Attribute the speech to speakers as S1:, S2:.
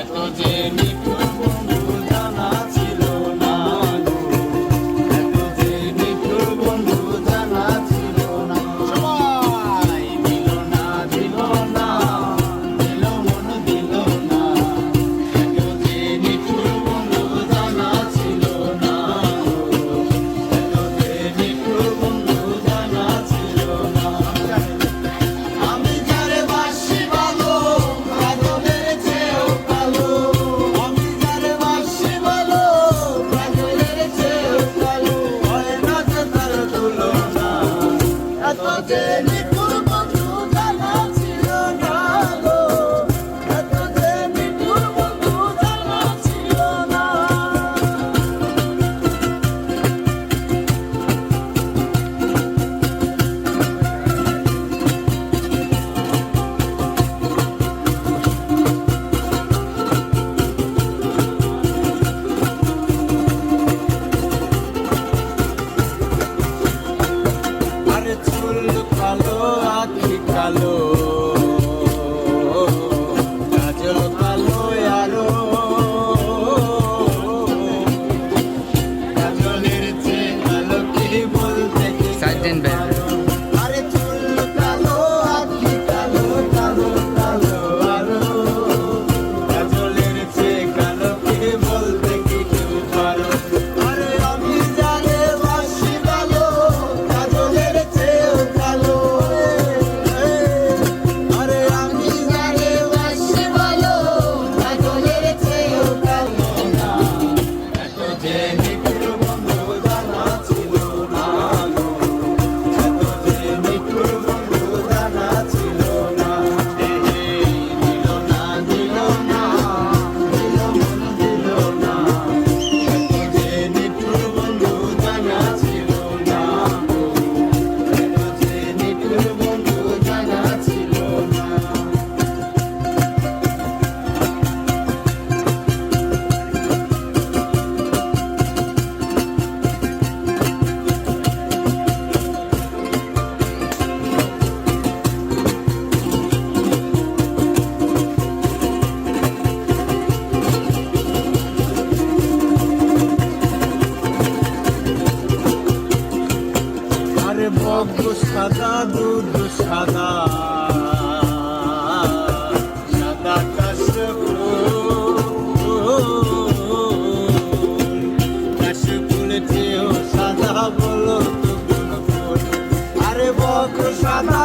S1: এত যে Deliver বক সাদা দুধ সাদা। সাদা কাশ সাদা বলো তো আরে বক সাদা